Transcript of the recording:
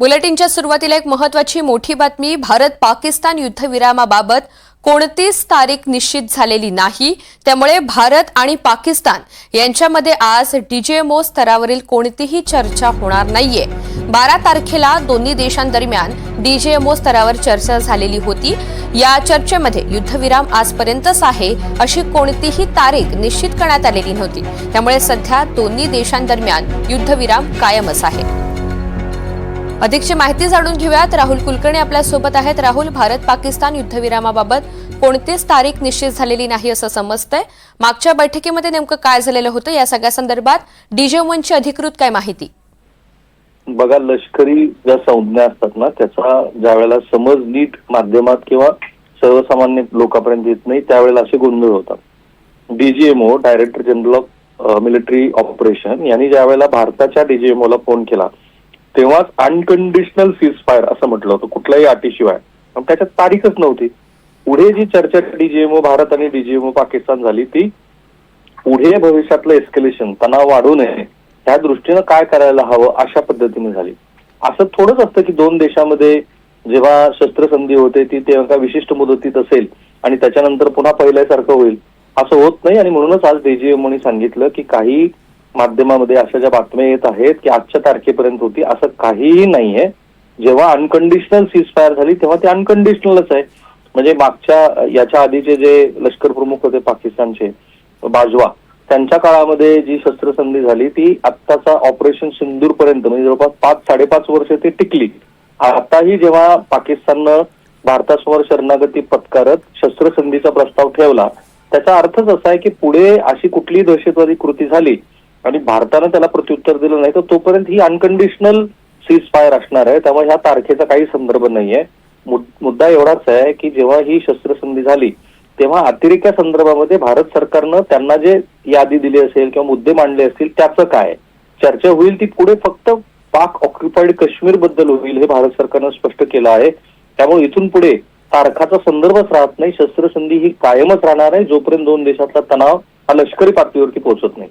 बुलेटिनच्या सुरुवातीला एक महत्वाची मोठी बातमी भारत पाकिस्तान युद्धविरामाबाबत कोणतीच तारीख निश्चित झालेली नाही. त्यामुळे भारत आणि पाकिस्तान यांच्यामध्ये आज डीजेएमओ स्तरावरील कोणतीही चर्चा होणार नाहीये. बारा तारखेला दोन्ही देशांदरम्यान डीजेएमओ स्तरावर चर्चा झालेली होती. या चर्चेमध्ये युद्धविराम आजपर्यंतच आहे अशी कोणतीही तारीख निश्चित करण्यात आलेली नव्हती. त्यामुळे सध्या दोन्ही देशांदरम्यान युद्धविराम कायमच आहे. अधिकची माहिती जाणून घेऊयात. राहुल कुलकर्णी आपल्यासोबत आहेत. राहुल भारत पाकिस्तान युद्धविरामाबाबत कोणतीच तारीख निश्चित झालेली नाही असं समजतंय. मागच्या बैठकीमध्ये नेमकं काय झालेलं होतं? या सगळ्या संदर्भात डीजेओमनची अधिकृत काय माहिती? बघा लष्करी ज्या संज्ञा असतात ना त्याचा ज्या वेळेला समज नीट माध्यमात किंवा सर्वसामान्य लोकांपर्यंत येत नाही त्यावेळेला असे गोंधळ होतात. DGMO director general of military operation यांनी ज्या वेळेला भारताच्या डीजीएमओला फोन केला तेव्हाच अनकंडिशनल सीजफायर असं म्हटलं होतं कुठल्याही अटीशिवाय. मग त्याच्यात तारीखच नव्हती. पुढे जी चर्चा डीजीएमओ भारत आणि डीजीएमओ पाकिस्तान झाली ती पुढे भविष्यातलं एस्केलेशन तणाव वाढू नये त्या दृष्टीनं काय करायला हवं अशा पद्धतीने झाली. असं थोडंच असतं की दोन देशामध्ये जेव्हा शस्त्रसंधी होते ती तेव्हा विशिष्ट मुदतीत असेल आणि त्याच्यानंतर पुन्हा पहिल्यासारखं होईल असं होत नाही. आणि म्हणूनच आज डीजीएमओनी सांगितलं की काही माध्यमामध्ये अशा ज्या बातम्या येत आहेत की आजच्या तारखेपर्यंत होती असं काहीही नाहीये. जेव्हा अनकंडिशनल सीजफायर झाली तेव्हा ते अनकंडिशनलच आहे. म्हणजे मागच्या याच्या आधीचे जे लष्कर प्रमुख होते पाकिस्तानचे बाजवा त्यांच्या काळामध्ये जी शस्त्रसंधी झाली ती आत्ताचा ऑपरेशन सिंदूर पर्यंत म्हणजे जवळपास पाच साडेपाच वर्ष ती टिकली. आताही जेव्हा पाकिस्ताननं भारतासमोर शरणागती पत्कारत शस्त्रसंधीचा प्रस्ताव ठेवला त्याचा अर्थच असा आहे की पुढे अशी कुठलीही दहशतवादी कृती झाली आणि भारतानं त्याला प्रत्युत्तर दिलं नाही तर तोपर्यंत ही अनकंडिशनल सीज फायर असणार आहे. त्यामुळे ह्या तारखेचा काही संदर्भ नाहीये. मुद्दा एवढाच आहे की जेव्हा ही शस्त्रसंधी झाली तेव्हा अतिरेक्या संदर्भामध्ये भारत सरकारनं त्यांना जे यादी दिली असेल किंवा मुद्दे मांडले असतील त्याचं काय? चर्चा होईल ती पुढे फक्त पाक ऑक्युपाईड काश्मीरबद्दल होईल हे भारत सरकारनं स्पष्ट केलं आहे. त्यामुळे इथून पुढे तारखाचा संदर्भच राहत नाही शस्त्रसंधी ही कायमच राहणार आहे जोपर्यंत दोन देशातला तणाव हा लष्करी पातळीवरती पोहोचत नाही.